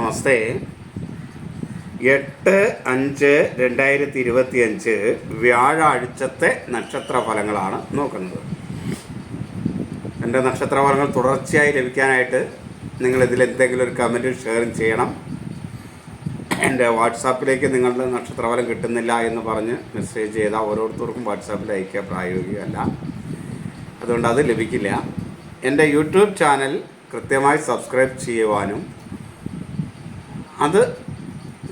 നമസ്തേ. എട്ട് അഞ്ച് രണ്ടായിരത്തി ഇരുപത്തി അഞ്ച് വ്യാഴാഴ്ചത്തെ നക്ഷത്ര ഫലങ്ങളാണ് നോക്കുന്നത്. എന്റെ നക്ഷത്ര ഫലങ്ങൾ തുടർച്ചയായി ലഭിക്കാനായിട്ട് നിങ്ങൾ ഇതിൽ എന്തെങ്കിലും ഒരു കമന്റ് ഷെയർ ചെയ്യണം. എന്റെ വാട്സാപ്പിലേക്ക് നിങ്ങളുടെ നക്ഷത്രഫലം കിട്ടുന്നില്ല എന്ന് പറഞ്ഞ് മെസ്സേജ് ചെയ്താൽ ഓരോരുത്തർക്കും വാട്സാപ്പിൽ അയക്കുക പ്രായോഗികമല്ല. അതുകൊണ്ട് അത് ലഭിക്കില്ല. എന്റെ യൂട്യൂബ് ചാനൽ കൃത്യമായി സബ്സ്ക്രൈബ് ചെയ്യുവാനും അത്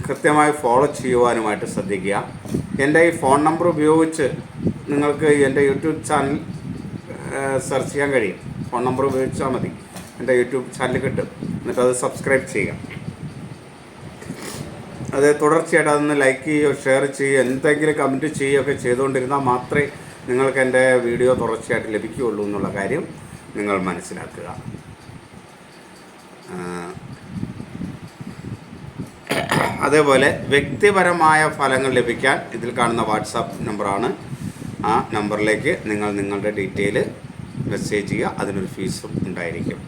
കൃത്യമായി ഫോളോ ചെയ്യുവാനുമായിട്ട് ശ്രദ്ധിക്കുക. എന്റെ ഈ ഫോൺ നമ്പർ ഉപയോഗിച്ച് നിങ്ങൾക്ക് എന്റെ യൂട്യൂബ് ചാനൽ സെർച്ച് ചെയ്യാൻ കഴിയും. ഫോൺ നമ്പർ ഉപയോഗിച്ചാൽ മതി. എന്റെ യൂട്യൂബ് ചാനൽ കിട്ടും. എന്നിട്ട് അത് സബ്സ്ക്രൈബ് ചെയ്യുക. അത് തുടർച്ചയായിട്ട് അതൊന്ന് ലൈക്ക് ചെയ്യുകയോ ഷെയർ ചെയ്യുകയോ എന്തെങ്കിലും കമന്റ് ചെയ്യുകയൊക്കെ ചെയ്തുകൊണ്ടിരുന്നാൽ മാത്രമേ നിങ്ങൾക്ക് എന്റെ വീഡിയോ തുടർച്ചയായിട്ട് ലഭിക്കുകയുള്ളൂ എന്നുള്ള കാര്യം നിങ്ങൾ മനസ്സിലാക്കുക. അതേപോലെ വ്യക്തിപരമായ ഫലങ്ങൾ ലഭിക്കാൻ ഇതിൽ കാണുന്ന വാട്സാപ്പ് നമ്പറാണ്. ആ നമ്പറിലേക്ക് നിങ്ങൾ നിങ്ങളുടെ ഡീറ്റെയിൽ മെസ്സേജ് ചെയ്യുക. അതിനൊരു ഫീസും ഉണ്ടായിരിക്കും.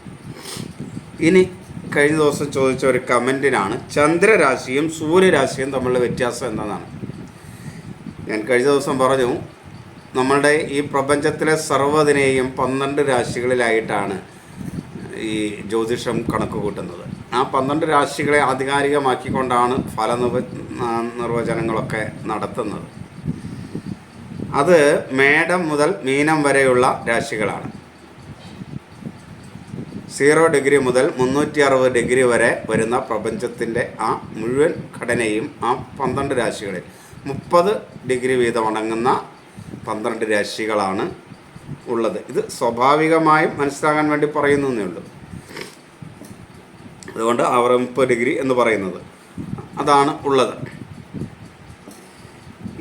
ഇനി കഴിഞ്ഞ ദിവസം ചോദിച്ച ഒരു കമന്റിനാണ് ചന്ദ്രരാശിയും സൂര്യരാശിയും തമ്മിലുള്ള വ്യത്യാസം എന്നതാണ് ഞാൻ കഴിഞ്ഞ ദിവസം പറഞ്ഞു നമ്മളുടെ ഈ പ്രപഞ്ചത്തിലെ സർവതിനെയും പന്ത്രണ്ട് രാശികളിലായിട്ടാണ് ഈ ജ്യോതിഷം കണക്ക് കൂട്ടുന്നത്. ആ പന്ത്രണ്ട് രാശികളെ ആധികാരികമാക്കിക്കൊണ്ടാണ് ഫല നിർവചനങ്ങളൊക്കെ നടത്തുന്നത്. അത് മേടം മുതൽ മീനം വരെയുള്ള രാശികളാണ്. സീറോ ഡിഗ്രി മുതൽ മുന്നൂറ്റി അറുപത് ഡിഗ്രി വരെ വരുന്ന പ്രപഞ്ചത്തിന്റെ ആ മുഴുവൻ ഘടനയും ആ പന്ത്രണ്ട് രാശികളിൽ. മുപ്പത് ഡിഗ്രി വീതം അടങ്ങുന്ന പന്ത്രണ്ട് രാശികളാണ് ഉള്ളത്. ഇത് സ്വാഭാവികമായും മനസ്സിലാകാൻ വേണ്ടി പറയുന്നതേ ഉള്ളൂ. അതുകൊണ്ട് അവർ മുപ്പത് ഡിഗ്രി എന്ന് പറയുന്നത്. അതാണ് ഉള്ളത്.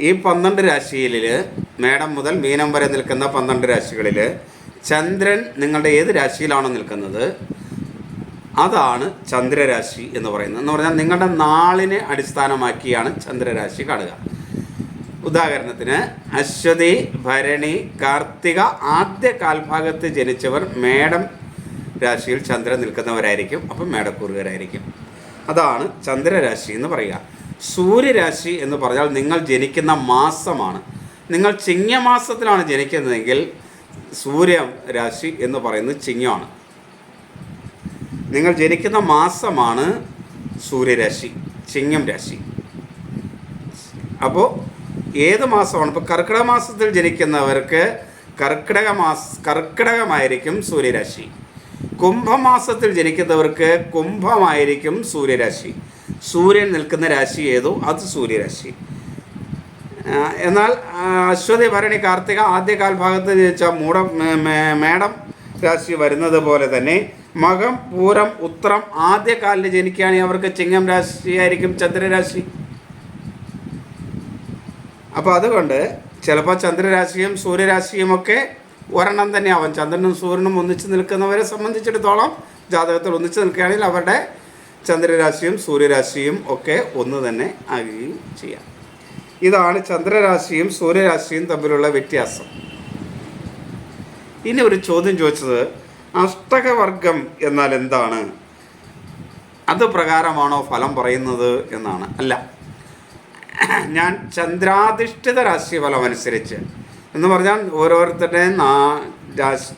ഈ പന്ത്രണ്ട് രാശിയിൽ മേടം മുതൽ മീനം വരെ നിൽക്കുന്ന പന്ത്രണ്ട് രാശികളിൽ ചന്ദ്രൻ നിങ്ങളുടെ ഏത് രാശിയിലാണോ നിൽക്കുന്നത് അതാണ് ചന്ദ്രരാശി എന്ന് പറയുന്നത്. എന്ന് പറഞ്ഞാൽ നിങ്ങളുടെ നാളിനെ അടിസ്ഥാനമാക്കിയാണ് ചന്ദ്രരാശി കാണുക. ഉദാഹരണത്തിന് അശ്വതി ഭരണി കാർത്തിക ആദ്യ കാൽഭാഗത്ത് ജനിച്ചവർ മേടം രാശിയിൽ ചന്ദ്രൻ നിൽക്കുന്നവരായിരിക്കും അപ്പം മേടക്കൂറുകാരായിരിക്കും. അതാണ് ചന്ദ്രരാശി എന്ന് പറയുക. സൂര്യരാശി എന്ന് പറഞ്ഞാൽ നിങ്ങൾ ജനിക്കുന്ന മാസമാണ്. നിങ്ങൾ ചിങ്ങമാസത്തിലാണ് ജനിക്കുന്നതെങ്കിൽ സൂര്യ രാശി എന്ന് പറയുന്നത് ചിങ്ങമാണ്. നിങ്ങൾ ജനിക്കുന്ന മാസമാണ് സൂര്യരാശി ചിങ്ങം രാശി. അപ്പോൾ ഏത് മാസമാണ്? ഇപ്പോൾ കർക്കിടക മാസത്തിൽ ജനിക്കുന്നവർക്ക് കർക്കിടക മാസ കർക്കിടകമായിരിക്കും സൂര്യരാശി. കുംഭമാസത്തിൽ ജനിക്കുന്നവർക്ക് കുംഭമായിരിക്കും സൂര്യരാശി. സൂര്യൻ നിൽക്കുന്ന രാശി ഏതോ? അത് സൂര്യരാശി. എന്നാൽ അശ്വതി ഭരണി കാർത്തിക ആദ്യ കാൽഭാഗത്ത് ജനിച്ച മൂടം മേടം രാശി വരുന്നത് പോലെ തന്നെ മകം പൂരം ഉത്രം ആദ്യ കാലിൽ ജനിക്കുകയാണെങ്കിൽ അവർക്ക് ചിങ്ങം രാശിയായിരിക്കും ചന്ദ്രരാശി. അപ്പോൾ അതുകൊണ്ട് ചിലപ്പോൾ ചന്ദ്രരാശിയും സൂര്യരാശിയും ഒക്കെ ഒരെണ്ണം തന്നെ ആവാം ചന്ദ്രനും സൂര്യനും ഒന്നിച്ച് നിൽക്കുന്നവരെ സംബന്ധിച്ചിടത്തോളം ജാതകത്തിൽ ഒന്നിച്ച് നിൽക്കുകയാണെങ്കിൽ അവരുടെ ചന്ദ്രരാശിയും സൂര്യരാശിയും ഒക്കെ ഒന്ന് തന്നെ ആകുകയും ചെയ്യാം. ഇതാണ് ചന്ദ്രരാശിയും സൂര്യരാശിയും തമ്മിലുള്ള വ്യത്യാസം. ഇനി ഒരു ചോദ്യം ചോദിച്ചത് അഷ്ടകവർഗം എന്നാൽ എന്താണ്? അത് പ്രകാരമാണോ ഫലം പറയുന്നത് എന്നാണ്. അല്ല ഞാൻ ചന്ദ്രാധിഷ്ഠിത രാശിഫലം അനുസരിച്ച് എന്ന് പറഞ്ഞാൽ ഓരോരുത്തരുടെ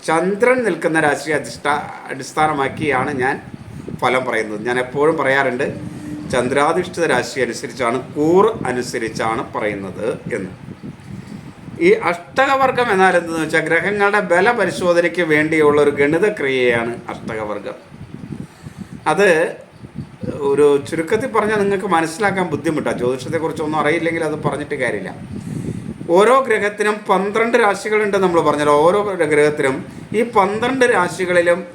ചന്ദ്രൻ നിൽക്കുന്ന രാശി അധിഷ്ഠ അടിസ്ഥാനമാക്കിയാണ് ഞാൻ ഫലം പറയുന്നത്. ഞാൻ എപ്പോഴും പറയാറുണ്ട് ചന്ദ്രാധിഷ്ഠിത രാശി അനുസരിച്ചാണ് കൂർ അനുസരിച്ചാണ് പറയുന്നത് എന്ന്. ഈ അഷ്ടകവർഗം എന്നാൽ എന്തെന്ന് വെച്ചാൽ ഗ്രഹങ്ങളുടെ ബല പരിശോധനയ്ക്ക് വേണ്ടിയുള്ള ഒരു ഗണിത ക്രിയയാണ് അഷ്ടകവർഗം. അത് ഒരു ചുരുക്കത്തിൽ പറഞ്ഞാൽ നിങ്ങൾക്ക് മനസ്സിലാക്കാൻ ബുദ്ധിമുട്ടാണ് ജ്യോതിഷത്തെക്കുറിച്ചൊന്നും അറിയില്ലെങ്കിൽ അത് പറഞ്ഞിട്ട് കാര്യമില്ല. ഓരോ ഗ്രഹത്തിനും പന്ത്രണ്ട് രാശികളുണ്ട് നമ്മൾ പറഞ്ഞല്ലോ. ഓരോ ഗ്രഹത്തിനും ഈ പന്ത്രണ്ട് രാശികളിലും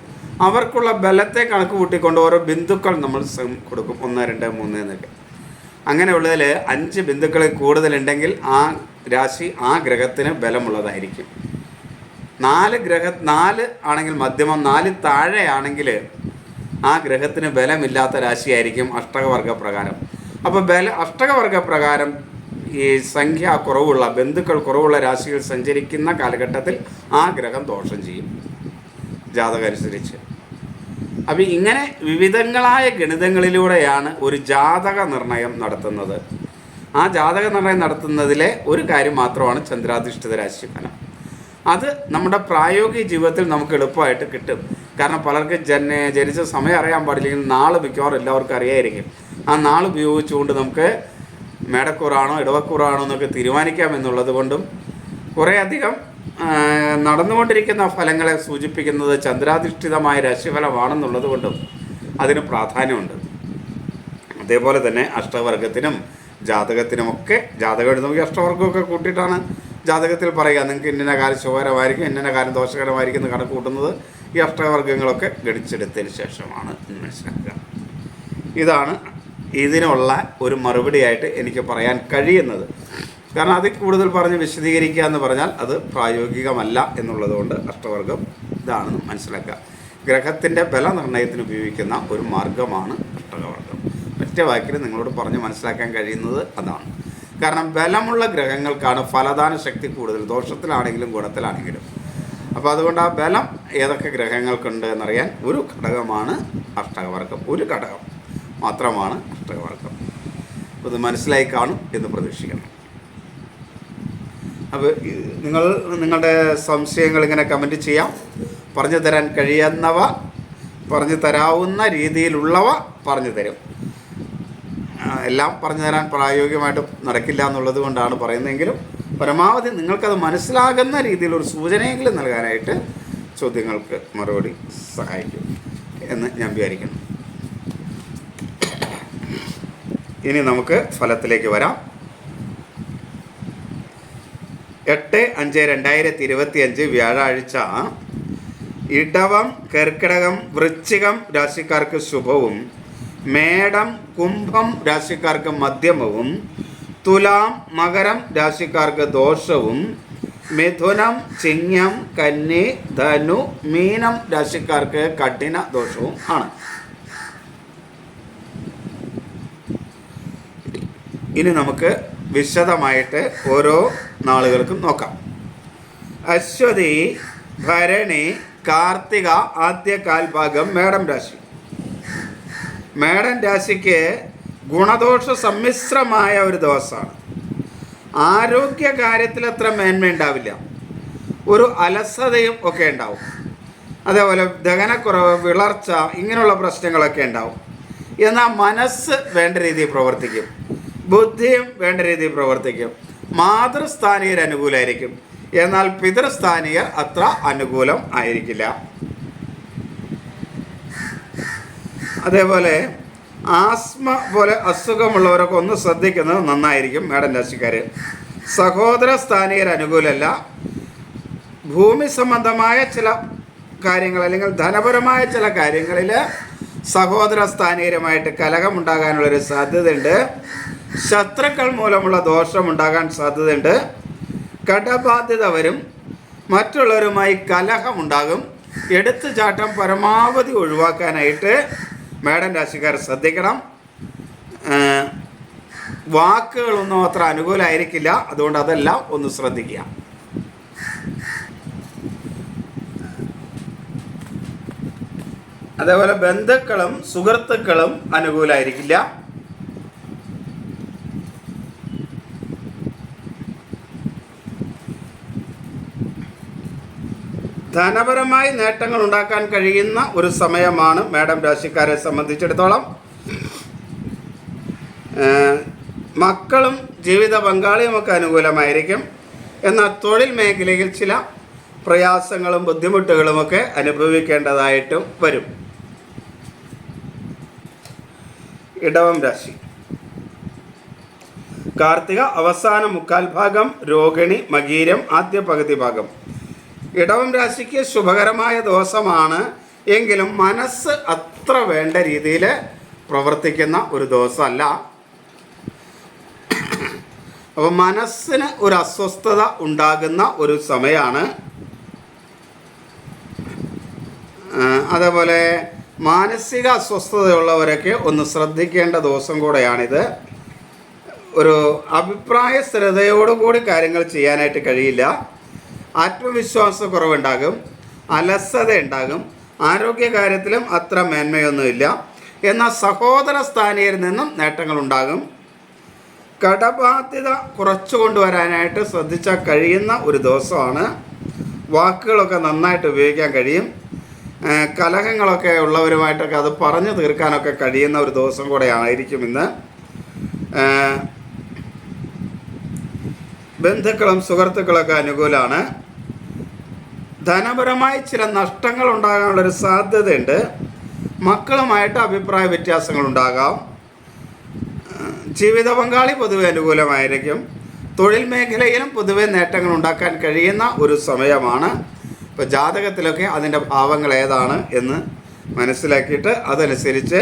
അവർക്കുള്ള ബലത്തെ കണക്ക് കൂട്ടിക്കൊണ്ട് ഓരോ ബിന്ദുക്കൾ നമ്മൾ കൊടുക്കും. ഒന്ന് രണ്ട് മൂന്ന് എന്നൊക്കെ. അങ്ങനെയുള്ളതിൽ അഞ്ച് ബിന്ദുക്കളിൽ കൂടുതലുണ്ടെങ്കിൽ ആ രാശി ആ ഗ്രഹത്തിന് ബലമുള്ളതായിരിക്കും. നാല് ഗ്രഹ നാല് ആണെങ്കിൽ മധ്യമം നാല് താഴെയാണെങ്കിൽ ആ ഗ്രഹത്തിന് ബലമില്ലാത്ത രാശിയായിരിക്കും അഷ്ടകവർഗ പ്രകാരം അപ്പോൾ ബല അഷ്ടകവർഗ പ്രകാരം ഈ സംഖ്യ കുറവുള്ള ബന്ധുക്കൾ കുറവുള്ള രാശികൾ സഞ്ചരിക്കുന്ന കാലഘട്ടത്തിൽ ആ ഗ്രഹം ദോഷം ചെയ്യും. ജാതകമനുസരിച്ച്. അപ്പം ഇങ്ങനെ വിവിധങ്ങളായ ഗണിതങ്ങളിലൂടെയാണ് ഒരു ജാതക നിർണയം നടത്തുന്നത്. ആ ജാതക നിർണയം നടത്തുന്നതിലെ ഒരു കാര്യം മാത്രമാണ് ചന്ദ്രാധിഷ്ഠിത രാശിഫലം അത് നമ്മുടെ പ്രായോഗിക ജീവിതത്തിൽ നമുക്ക് എളുപ്പമായിട്ട് കിട്ടും. കാരണം പലർക്കും ജന ജനിച്ച സമയം അറിയാൻ പാടില്ലെങ്കിൽ നാൾ മിക്കവാറും എല്ലാവർക്കും അറിയായിരിക്കും. ആ നാൾ ഉപയോഗിച്ചുകൊണ്ട് നമുക്ക് മേടക്കൂറാണോ ഇടവക്കൂറാണോ എന്നൊക്കെ തീരുമാനിക്കാം എന്നുള്ളത് കൊണ്ടും കുറേയധികം നടന്നുകൊണ്ടിരിക്കുന്ന ഫലങ്ങളെ സൂചിപ്പിക്കുന്നത് ചന്ദ്രാധിഷ്ഠിതമായ രാശിഫലമാണെന്നുള്ളത് കൊണ്ടും അതിന് പ്രാധാന്യമുണ്ട്. അതേപോലെ തന്നെ അഷ്ടവർഗത്തിനും ജാതകത്തിനുമൊക്കെ ജാതകം എഴുതുമ്പോൾ അഷ്ടവർഗമൊക്കെ കൂട്ടിയിട്ടാണ് ജാതകത്തിൽ പറയുക. നിങ്ങൾക്ക് ഇന്ന കാലം ശുഭകരമായിരിക്കും ഇന്ന കാലം ദോഷകരമായിരിക്കും എന്ന് കണക്ക് കൂട്ടുന്നത് ഈ അഷ്ടവർഗങ്ങളൊക്കെ ഗണിച്ചെടുത്തതിന് ശേഷമാണ് എന്ന് മനസ്സിലാക്കുക. ഇതാണ് ഇതിനുള്ള ഒരു മറുപടിയായിട്ട് എനിക്ക് പറയാൻ കഴിയുന്നത്. കാരണം അതിൽ കൂടുതൽ പറഞ്ഞ് വിശദീകരിക്കുക എന്ന് പറഞ്ഞാൽ അത് പ്രായോഗികമല്ല എന്നുള്ളതുകൊണ്ട് അഷ്ടവർഗം ഇതാണെന്ന് മനസ്സിലാക്കുക. ഗ്രഹത്തിന്റെ ബലനിർണയത്തിന് ഉപയോഗിക്കുന്ന ഒരു മാർഗമാണ് അഷ്ടകവർഗം ഒറ്റ വാക്കിൽ നിങ്ങളോട് പറഞ്ഞ് മനസ്സിലാക്കാൻ കഴിയുന്നത് അതാണ്. കാരണം ബലമുള്ള ഗ്രഹങ്ങൾക്കാണ് ഫലദാന ശക്തി കൂടുതൽ ദോഷത്തിലാണെങ്കിലും ഗുണത്തിലാണെങ്കിലും. അപ്പോൾ അതുകൊണ്ട് ആ ബലം ഏതൊക്കെ ഗ്രഹങ്ങൾക്കുണ്ട് എന്നറിയാൻ ഒരു ഘടകമാണ് അഷ്ടകവർഗം ഒരു ഘടകം. മാത്രമാണ് അഷ്ടകവർഗം അപ്പോൾ ഇത് മനസ്സിലായി കാണും എന്ന് പ്രതീക്ഷിക്കണം. അപ്പോൾ നിങ്ങൾ നിങ്ങളുടെ സംശയങ്ങൾ ഇങ്ങനെ കമന്റ് ചെയ്യാം. പറഞ്ഞു തരാൻ കഴിയുന്നവ പറഞ്ഞു തരാവുന്ന രീതിയിലുള്ളവ പറഞ്ഞു തരും. എല്ലാം പറഞ്ഞു തരാൻ പ്രായോഗികമായിട്ട് നടക്കില്ല എന്നുള്ളത് കൊണ്ടാണ് പറയുന്നതെങ്കിലും പരമാവധി നിങ്ങൾക്കത് മനസ്സിലാകുന്ന രീതിയിലൊരു സൂചനയെങ്കിലും നൽകാനായിട്ട് ചോദ്യങ്ങൾക്ക് മറുപടി സഹായിക്കും എന്ന് ഞാൻ വിചാരിക്കുന്നു. ഇനി നമുക്ക് ഫലത്തിലേക്ക് വരാം. എട്ട് അഞ്ച് രണ്ടായിരത്തി ഇരുപത്തി അഞ്ച് വ്യാഴാഴ്ച ഇടവം കർക്കിടകം വൃശ്ചികം രാശിക്കാർക്ക് ശുഭവും മേടം കുംഭം രാശിക്കാർക്ക് മധ്യമവും തുലാം മകരം രാശിക്കാർക്ക് ദോഷവും മിഥുനം ചിങ്ങം കന്നി ധനു മീനം രാശിക്കാർക്ക് കഠിന ദോഷവും ആണ്. ഇനി നമുക്ക് വിശദമായിട്ട് ഓരോ നാളുകൾക്കും നോക്കാം. അശ്വതി ഭരണി കാർത്തിക ആദ്യ കാൽഭാഗം മേടം രാശി. മേടം രാശിക്ക് ഗുണദോഷ സമ്മിശ്രമായ ഒരു ദിവസമാണ്. ആരോഗ്യ കാര്യത്തിൽ അത്ര മേന്മ ഉണ്ടാവില്ല. ഒരു അലസതയും ഒക്കെ ഉണ്ടാവും. അതേപോലെ ദഹനക്കുറവ് വിളർച്ച ഇങ്ങനെയുള്ള പ്രശ്നങ്ങളൊക്കെ ഉണ്ടാവും. എന്നാൽ മനസ്സ് വേണ്ട രീതിയിൽ പ്രവർത്തിക്കും. ബുദ്ധിയും വേണ്ട രീതിയിൽ പ്രവർത്തിക്കും. മാതൃസ്ഥാനീയർ അനുകൂലമായിരിക്കും എന്നാൽ പിതൃസ്ഥാനീയർ അത്ര അനുകൂലം ആയിരിക്കില്ല. അതേപോലെ ആസ്മ പോലെ അസുഖമുള്ളവരൊക്കെ ഒന്ന് ശ്രദ്ധിക്കുന്നത് നന്നായിരിക്കും മേഡം രാശിക്കാർ സഹോദര സ്ഥാനീയർ അനുകൂലമല്ല ഭൂമി സംബന്ധമായ ചില കാര്യങ്ങൾ അല്ലെങ്കിൽ ധനപരമായ ചില കാര്യങ്ങളിൽ സഹോദര സ്ഥാനീയരുമായിട്ട് കലഹമുണ്ടാകാനുള്ളൊരു സാധ്യതയുണ്ട്. ശത്രുക്കൾ മൂലമുള്ള ദോഷമുണ്ടാകാൻ സാധ്യതയുണ്ട്. കടബാധ്യത വരും മറ്റുള്ളവരുമായി കലഹമുണ്ടാകും. എടുത്തുചാട്ടം പരമാവധി ഒഴിവാക്കാനായിട്ട് മേഡം രാശിക്കാർ ശ്രദ്ധിക്കണം. വാക്കുകളൊന്നും അത്ര അനുകൂലമായിരിക്കില്ല അതുകൊണ്ട് അതെല്ലാം ഒന്ന് ശ്രദ്ധിക്കുക. അതേപോലെ ബന്ധുക്കളും സുഹൃത്തുക്കളും അനുകൂലമായിരിക്കില്ല ധനപരമായി നേട്ടങ്ങൾ ഉണ്ടാക്കാൻ കഴിയുന്ന ഒരു സമയമാണ് മാഡം രാശിക്കാരെ സംബന്ധിച്ചിടത്തോളം. മക്കളും ജീവിത പങ്കാളിയുമൊക്കെ അനുകൂലമായിരിക്കും. എന്നാൽ തൊഴിൽ മേഖലയിൽ ചില പ്രയാസങ്ങളും ബുദ്ധിമുട്ടുകളുമൊക്കെ അനുഭവിക്കേണ്ടതായിട്ടും വരും. ഇടവം രാശി. കാർത്തിക അവസാന മുക്കാൽ ഭാഗം രോഹിണി മകീരം ആദ്യ പകുതി ഭാഗം. ഇടവം രാശിക്ക് ശുഭകരമായ ദിവസമാണ്. എങ്കിലും മനസ്സ് അത്ര വേണ്ട രീതിയിൽ പ്രവർത്തിക്കുന്ന ഒരു ദിവസമല്ല. അപ്പോൾ മനസ്സിന് ഒരു അസ്വസ്ഥത ഉണ്ടാകുന്ന ഒരു സമയമാണ്. അതേപോലെ മാനസിക അസ്വസ്ഥതയുള്ളവരൊക്കെ ഒന്ന് ശ്രദ്ധിക്കേണ്ട ദിവസം കൂടെയാണിത്. ഒരു അഭിപ്രായ സ്ഥിരതയോടുകൂടി കാര്യങ്ങൾ ചെയ്യാനായിട്ട് കഴിയില്ല. ആത്മവിശ്വാസക്കുറവുണ്ടാകും അലസത ഉണ്ടാകും ആരോഗ്യകാര്യത്തിലും അത്ര മേന്മയൊന്നുമില്ല. എന്നാൽ സഹോദര സ്ഥാനീയരിൽ നിന്നും നേട്ടങ്ങളുണ്ടാകും. കടബാധ്യത കുറച്ചു കൊണ്ടുവരാനായിട്ട് ശ്രദ്ധിച്ചാൽ കഴിയുന്ന ഒരു ദിവസമാണ്. വാക്കുകളൊക്കെ നന്നായിട്ട് ഉപയോഗിക്കാൻ കഴിയും. കലഹങ്ങളൊക്കെ ഉള്ളവരുമായിട്ടൊക്കെ അത് പറഞ്ഞു തീർക്കാനൊക്കെ കഴിയുന്ന ഒരു ദിവസം കൂടെ ആയിരിക്കും ഇന്ന് ബന്ധുക്കളും സുഹൃത്തുക്കളൊക്കെ അനുകൂലമാണ്. ധനപരമായി ചില നഷ്ടങ്ങൾ ഉണ്ടാകാനുള്ളൊരു സാധ്യതയുണ്ട്. മക്കളുമായിട്ട് അഭിപ്രായ വ്യത്യാസങ്ങൾ ഉണ്ടാകാം. ജീവിത പങ്കാളി പൊതുവെ അനുകൂലമായിരിക്കും. തൊഴിൽ മേഖലയിലും പൊതുവെ നേട്ടങ്ങൾ ഉണ്ടാക്കാൻ കഴിയുന്ന ഒരു സമയമാണ്. ഇപ്പോൾ ജാതകത്തിലൊക്കെ അതിന്റെ ഭാവങ്ങൾ ഏതാണ് എന്ന് മനസ്സിലാക്കിയിട്ട് അതനുസരിച്ച്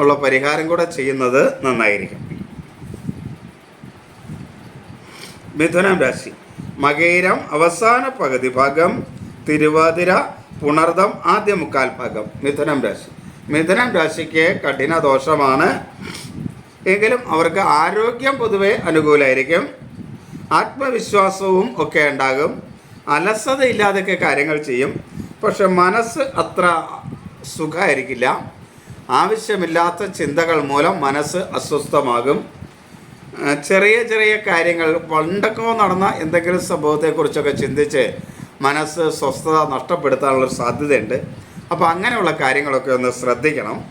ഉള്ള പരിഹാരം കൂടെ ചെയ്യുന്നത് നന്നായിരിക്കും. മിഥുനം രാശി. മകേരം അവസാന പകുതി ഭാഗം തിരുവാതിര പുണർദം ആദ്യ മുക്കാൽ ഭാഗം മിഥുനം രാശി. മിഥുനം രാശിക്ക് കഠിന ദോഷമാണ്. എങ്കിലും അവർക്ക് ആരോഗ്യം പൊതുവെ അനുകൂലമായിരിക്കും ആത്മവിശ്വാസവും ഒക്കെ ഉണ്ടാകും. അലസതയില്ലാതൊക്കെ കാര്യങ്ങൾ ചെയ്യും. പക്ഷെ മനസ്സ് അത്ര സുഖമായിരിക്കില്ല. ആവശ്യമില്ലാത്ത ചിന്തകൾ മൂലം മനസ്സ് അസ്വസ്ഥമാകും. ചെറിയ ചെറിയ കാര്യങ്ങൾ പണ്ടൊക്കെ നടന്ന എന്തെങ്കിലും സംഭവത്തെക്കുറിച്ചൊക്കെ ചിന്തിച്ച് മനസ്സ് സ്വസ്ഥത നഷ്ടപ്പെടുത്താനുള്ളൊരു സാധ്യതയുണ്ട്. അപ്പോൾ അങ്ങനെയുള്ള കാര്യങ്ങളൊക്കെ ഒന്ന് ശ്രദ്ധിക്കണം.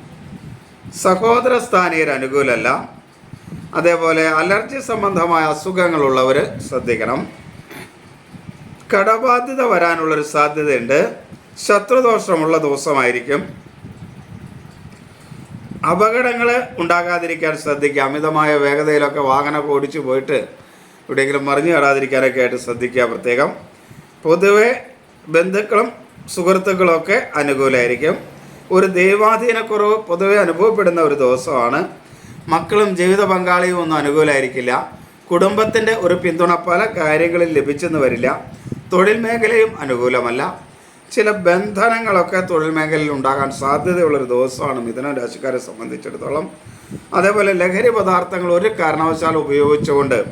സഹോദര സ്ഥാനീയർ അനുകൂലമല്ല അതേപോലെ അലർജി സംബന്ധമായ അസുഖങ്ങളുള്ളവർ ശ്രദ്ധിക്കണം. കടബാധ്യത വരാനുള്ളൊരു സാധ്യതയുണ്ട്. ശത്രുദോഷമുള്ള ദിവസമായിരിക്കും. അപകടങ്ങൾ ഉണ്ടാകാതിരിക്കാൻ ശ്രദ്ധിക്കുക. അമിതമായ വേഗതയിലൊക്കെ വാഹനമൊക്കെ ഓടിച്ചു പോയിട്ട് എവിടെയെങ്കിലും മറിഞ്ഞു കയറാതിരിക്കാനൊക്കെ ആയിട്ട് ശ്രദ്ധിക്കുക പ്രത്യേകം. പൊതുവെ ബന്ധുക്കളും സുഹൃത്തുക്കളൊക്കെ അനുകൂലമായിരിക്കും ഒരു ദൈവാധീനക്കുറവ് പൊതുവെ അനുഭവപ്പെടുന്ന ഒരു ദിവസമാണ്. മക്കളും ജീവിത പങ്കാളിയും ഒന്നും അനുകൂലമായിരിക്കില്ല കുടുംബത്തിന്റെ ഒരു പിന്തുണ പല കാര്യങ്ങളിൽ ലഭിച്ചെന്ന് വരില്ല. തൊഴിൽ മേഖലയും അനുകൂലമല്ല. ചില ബന്ധനങ്ങളൊക്കെ തൊഴിൽ മേഖലയിൽ ഉണ്ടാകാൻ സാധ്യതയുള്ളൊരു ദിവസമാണ് മിഥുന രാശിക്കാരെ സംബന്ധിച്ചിടത്തോളം. അതേപോലെ ലഹരി പദാർത്ഥങ്ങൾ ഒരു കാരണവശാൽ ഉപയോഗിച്ചുകൊണ്ട്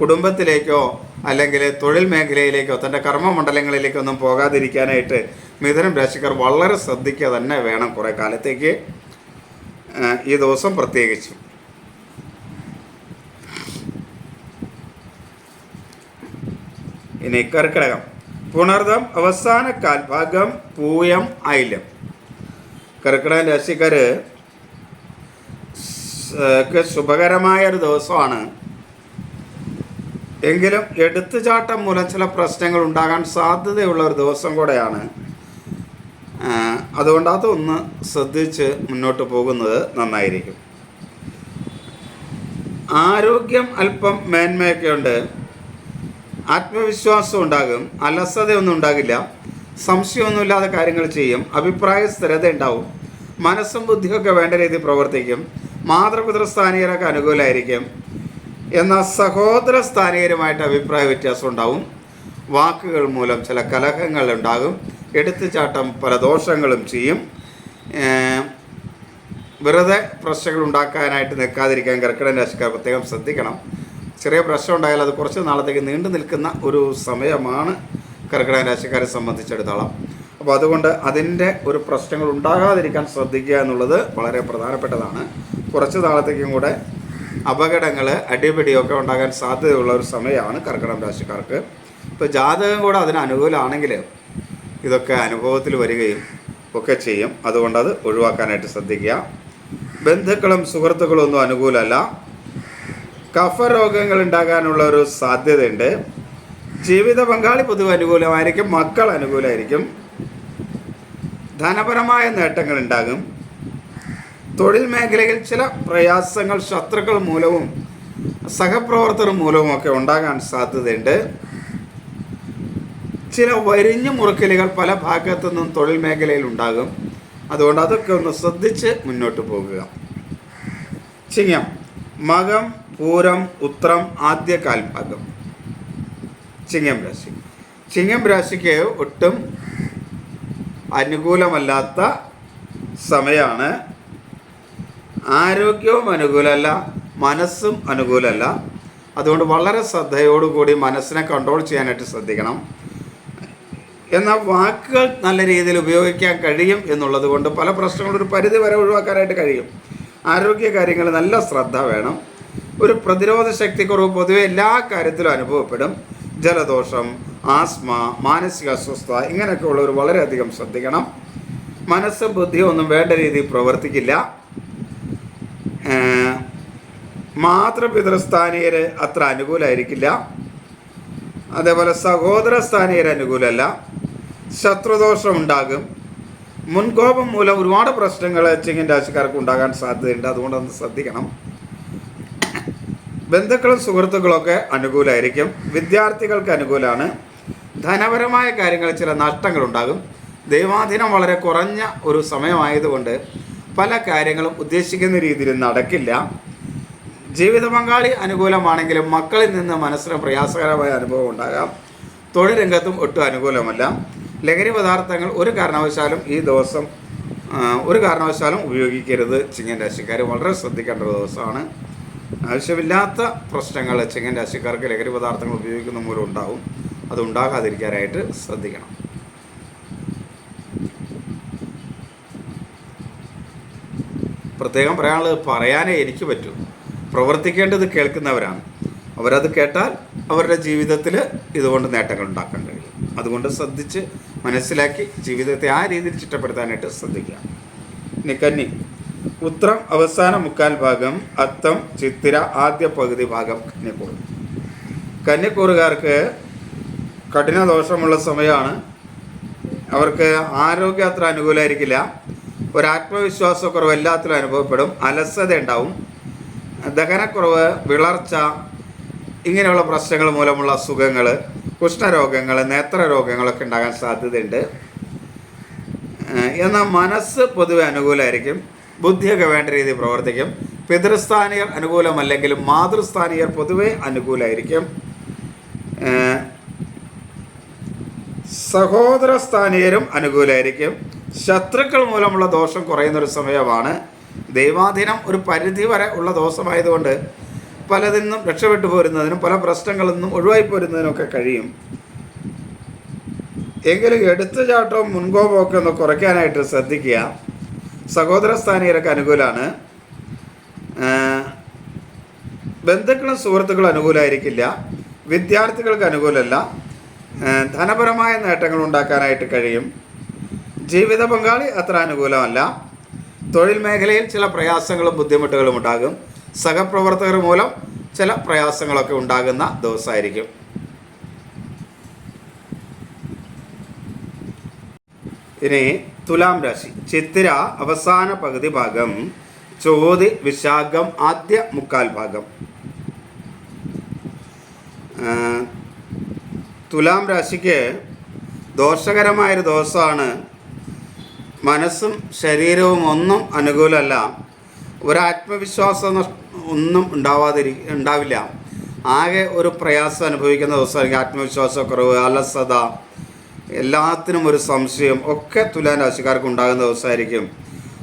കുടുംബത്തിലേക്കോ അല്ലെങ്കിൽ തൊഴിൽ മേഖലയിലേക്കോ തന്റെ കർമ്മമണ്ഡലങ്ങളിലേക്കോ ഒന്നും പോകാതിരിക്കാനായിട്ട് മിഥുനം രാശിക്കാർ വളരെ ശ്രദ്ധിക്കുക തന്നെ വേണം കുറേ കാലത്തേക്ക്. ഈ ദിവസം പ്രത്യേകിച്ചും. ഇനി കർക്കിടകം. പുണർദം അവസാന കാൽഭാഗം പൂയം ഐലം കർക്കിടക രാശിക്കാർ ശുഭകരമായ ഒരു ദിവസമാണ്. എങ്കിലും എടുത്തുചാട്ടം മൂലം ചില പ്രശ്നങ്ങൾ ഉണ്ടാകാൻ സാധ്യതയുള്ള ഒരു ദിവസം കൂടെയാണ്. അതുകൊണ്ട് അതൊന്ന് ശ്രദ്ധിച്ച് മുന്നോട്ട് പോകുന്നത് നന്നായിരിക്കും. ആരോഗ്യം അല്പം മേന്മയൊക്കെ ഉണ്ട് ആത്മവിശ്വാസം ഉണ്ടാകും അലസതയൊന്നും ഉണ്ടാകില്ല സംശയമൊന്നുമില്ലാതെ കാര്യങ്ങൾ ചെയ്യും അഭിപ്രായ സ്ഥിരത ഉണ്ടാവും മനസ്സും ബുദ്ധിയൊക്കെ വേണ്ട രീതിയിൽ പ്രവർത്തിക്കും മാതൃപിതൃ സ്ഥാനീയരൊക്കെ അനുകൂലമായിരിക്കും എന്നാൽ സഹോദര സ്ഥാനീയരുമായിട്ട് അഭിപ്രായ വ്യത്യാസം ഉണ്ടാവും. വാക്കുകൾ മൂലം ചില കലഹങ്ങൾ ഉണ്ടാകും എടുത്തുചാട്ടം പല ദോഷങ്ങളും ചെയ്യും. വെറുതെ പ്രശ്നങ്ങൾ ഉണ്ടാക്കാനായിട്ട് നിൽക്കാതിരിക്കാൻ കർക്കിടക രാശിക്കാർ പ്രത്യേകം ശ്രദ്ധിക്കണം. ചെറിയ പ്രശ്നം ഉണ്ടായാൽ അത് കുറച്ച് നാളത്തേക്ക് നീണ്ടു നിൽക്കുന്ന ഒരു സമയമാണ് കർക്കിടക രാശിക്കാരെ സംബന്ധിച്ചിടത്തോളം. അപ്പോൾ അതുകൊണ്ട് അതിന്റെ ഒരു പ്രശ്നങ്ങൾ ഉണ്ടാകാതിരിക്കാൻ ശ്രദ്ധിക്കുക എന്നുള്ളത് വളരെ പ്രധാനപ്പെട്ടതാണ്. കുറച്ച് നാളത്തേക്കും കൂടെ അപകടങ്ങൾ അടിപിടിയൊക്കെ ഉണ്ടാകാൻ സാധ്യതയുള്ള ഒരു സമയമാണ് കർക്കിടക രാശിക്കാർക്ക്. ഇപ്പോൾ ജാതകം കൂടെ അതിന് അനുകൂലമാണെങ്കിൽ ഇതൊക്കെ അനുഭവത്തിൽ വരികയും ഒക്കെ ചെയ്യും. അതുകൊണ്ട് അത് ഒഴിവാക്കാനായിട്ട് ശ്രദ്ധിക്കുക. ബന്ധുക്കളും സുഹൃത്തുക്കളും ഒന്നും അനുകൂലമല്ല. കഫരോഗങ്ങൾ ഉണ്ടാകാനുള്ള ഒരു സാധ്യതയുണ്ട്. ജീവിത പങ്കാളി പൊതുവെ അനുകൂലമായിരിക്കും മക്കൾ അനുകൂലമായിരിക്കും. ധനപരമായ നേട്ടങ്ങൾ ഉണ്ടാകും തൊഴിൽ മേഖലയിൽ ചില പ്രയാസങ്ങൾ ശത്രുക്കൾ മൂലവും സഹപ്രവർത്തകർ മൂലവും ഒക്കെ ഉണ്ടാകാൻ സാധ്യതയുണ്ട്. ചില വരിഞ്ഞു മുറുക്കലുകൾ പല ഭാഗത്തു നിന്നും തൊഴിൽ മേഖലയിൽ ഉണ്ടാകും. അതുകൊണ്ട് അതൊക്കെ ഒന്ന് ശ്രദ്ധിച്ച് മുന്നോട്ട് പോകുക. ചിങ്ങം മകം പൂരം ഉത്രം ആദ്യ കാൽഭാഗം. ചിങ്ങം രാശി. ചിങ്ങം രാശിക്ക് ഒട്ടും അനുകൂലമല്ലാത്ത സമയമാണ് ആരോഗ്യവും അനുകൂലമല്ല മനസ്സും അനുകൂലമല്ല. അതുകൊണ്ട് വളരെ ശ്രദ്ധയോടുകൂടി മനസ്സിനെ കൺട്രോൾ ചെയ്യാനായിട്ട് ശ്രദ്ധിക്കണം. എന്നാൽ വാക്കുകൾ നല്ല രീതിയിൽ ഉപയോഗിക്കാൻ കഴിയും എന്നുള്ളത് കൊണ്ട് പല പ്രശ്നങ്ങളും ഒരു പരിധി വരെ ഒഴിവാക്കാനായിട്ട് കഴിയും. ആരോഗ്യ കാര്യങ്ങൾ നല്ല ശ്രദ്ധ വേണം. ഒരു പ്രതിരോധ ശക്തിക്കുറവ് പൊതുവെ എല്ലാ കാര്യത്തിലും അനുഭവപ്പെടും. ജലദോഷം ആസ്മ മാനസിക അസ്വസ്ഥത ഇങ്ങനെയൊക്കെ ഉള്ളവർ വളരെയധികം ശ്രദ്ധിക്കണം. മനസ്സ് ബുദ്ധിയോ ഒന്നും വേണ്ട രീതിയിൽ പ്രവർത്തിക്കില്ല. മാതൃപിതൃസ്ഥാനീയർ അത്ര അനുകൂലമായിരിക്കില്ല അതേപോലെ സഹോദര സ്ഥാനീയർ അനുകൂലമല്ല ശത്രുദോഷം ഉണ്ടാകും. മുൻകോപം മൂലം ഒരുപാട് പ്രശ്നങ്ങൾ ചിങ്ങൻ രാശിക്കാർക്ക് ഉണ്ടാകാൻ സാധ്യതയുണ്ട്. അതുകൊണ്ടൊന്ന് ശ്രദ്ധിക്കണം. ബന്ധുക്കളും സുഹൃത്തുക്കളൊക്കെ അനുകൂലമായിരിക്കും വിദ്യാർത്ഥികൾക്ക് അനുകൂലമാണ് ധനപരമായ കാര്യങ്ങളിൽ ചില നഷ്ടങ്ങളുണ്ടാകും. ദൈവാധീനം വളരെ കുറഞ്ഞ ഒരു സമയമായതുകൊണ്ട് പല കാര്യങ്ങളും ഉദ്ദേശിക്കുന്ന രീതിയിൽ നടക്കില്ല. ജീവിത പങ്കാളി അനുകൂലമാണെങ്കിലും മക്കളിൽ നിന്ന് മനസ്സിന് പ്രയാസകരമായ അനുഭവം ഉണ്ടാകാം. തൊഴിൽ രംഗത്തും ഒട്ടും അനുകൂലമല്ല. ലഹരി പദാർത്ഥങ്ങൾ ഒരു കാരണവശാലും ഈ ദിവസം ഒരു കാരണവശാലും ഉപയോഗിക്കരുത്. ചിങ്ങൻ രാശിക്കാർ വളരെ ശ്രദ്ധിക്കേണ്ട ഒരു ദിവസമാണ്. ആവശ്യമില്ലാത്ത പ്രശ്നങ്ങൾ ചിങ്ങൻ രാശിക്കാർക്ക് ലഹരി പദാർത്ഥങ്ങൾ ഉപയോഗിക്കുന്ന മൂലം ഉണ്ടാവും. അത് ഉണ്ടാകാതിരിക്കാനായിട്ട് ശ്രദ്ധിക്കണം. പ്രത്യേകം പറയാനുള്ളത് പറയാനേ എനിക്ക് പറ്റൂ. പ്രവർത്തിക്കേണ്ടത് കേൾക്കുന്നവരാണ്. അവരത് കേട്ടാൽ അവരുടെ ജീവിതത്തിൽ ഇതുകൊണ്ട് നേട്ടങ്ങൾ ഉണ്ടാക്കാൻ കഴിയും. അതുകൊണ്ട് ശ്രദ്ധിച്ച് മനസ്സിലാക്കി ജീവിതത്തെ ആ രീതിയിൽ ചിട്ടപ്പെടുത്താനായിട്ട് ശ്രദ്ധിക്കുക. ഇനി കന്നി ഉത്രം അവസാന മുക്കാൽ ഭാഗം അത്തം ചിത്തിര ആദ്യ പകുതി ഭാഗം കന്നിക്കൂർ കന്നിക്കൂറുകാർക്ക് കഠിന ദോഷമുള്ള സമയമാണ്. അവർക്ക് ആരോഗ്യം അത്ര അനുകൂലമായിരിക്കില്ല ഒരാത്മവിശ്വാസക്കുറവ് എല്ലാത്തിലും അനുഭവപ്പെടും. അലസത ഉണ്ടാവും ദഹനക്കുറവ് വിളർച്ച ഇങ്ങനെയുള്ള പ്രശ്നങ്ങൾ മൂലമുള്ള അസുഖങ്ങൾ കുഷ്ഠരോഗങ്ങൾ നേത്രരോഗങ്ങളൊക്കെ ഉണ്ടാകാൻ സാധ്യതയുണ്ട്. എന്നാൽ മനസ്സ് പൊതുവെ അനുകൂലമായിരിക്കും ബുദ്ധിയൊക്കെ വേണ്ട രീതിയിൽ പ്രവർത്തിക്കും. പിതൃസ്ഥാനീയർ അനുകൂലമല്ലെങ്കിലും മാതൃസ്ഥാനീയർ പൊതുവെ അനുകൂലമായിരിക്കും ഏഹ് സഹോദര സ്ഥാനീയരും അനുകൂലമായിരിക്കും ശത്രുക്കൾ മൂലമുള്ള ദോഷം കുറയുന്നൊരു സമയമാണ്. ദൈവാധീനം ഒരു പരിധി വരെ ഉള്ള ദോഷമായതുകൊണ്ട് പലതിൽ നിന്നും രക്ഷപ്പെട്ടു പോരുന്നതിനും പല പ്രശ്നങ്ങളിൽ നിന്നും ഒഴിവായി പോരുന്നതിനൊക്കെ കഴിയും. എങ്കിലും എടുത്തുചാട്ടവും മുൻകോപമൊക്കെ ഒന്ന് കുറയ്ക്കാനായിട്ട് ശ്രദ്ധിക്കുക. സഹോദര സ്ഥാനീയരൊക്കെ അനുകൂലമാണ് ബന്ധുക്കളും സുഹൃത്തുക്കളും അനുകൂലമായിരിക്കില്ല വിദ്യാർത്ഥികൾക്ക് അനുകൂലമല്ല. ധനപരമായ നേട്ടങ്ങൾ ഉണ്ടാക്കാനായിട്ട് കഴിയും. ജീവിത പങ്കാളി അത്ര അനുകൂലമല്ല. തൊഴിൽ മേഖലയിൽ ചില പ്രയാസങ്ങളും ബുദ്ധിമുട്ടുകളും ഉണ്ടാകും. സഹപ്രവർത്തകർ മൂലം ചില പ്രയാസങ്ങളൊക്കെ ഉണ്ടാകുന്ന ദിവസമായിരിക്കും. ഇനി തുലാം രാശി. ചിത്തിര അവസാന പകുതി ഭാഗം. ചോതി വിശാഖം ആദ്യ മുക്കാൽ ഭാഗം. തുലാം രാശിക്ക് ദോഷകരമായൊരു ദിവസമാണ്. മനസ്സും ശരീരവും ഒന്നും അനുകൂലമല്ല. ഒരാത്മവിശ്വാസം ഒന്നും ഉണ്ടാവാതിരി ഉണ്ടാവില്ല. ആകെ ഒരു പ്രയാസം അനുഭവിക്കുന്ന ദിവസമായിരിക്കും ആത്മവിശ്വാസക്കുറവ് അലസത എല്ലാത്തിനും ഒരു സംശയം. ഒക്കെ തുലാൻ രാശിക്കാർക്ക് ഉണ്ടാകുന്ന ദിവസമായിരിക്കും.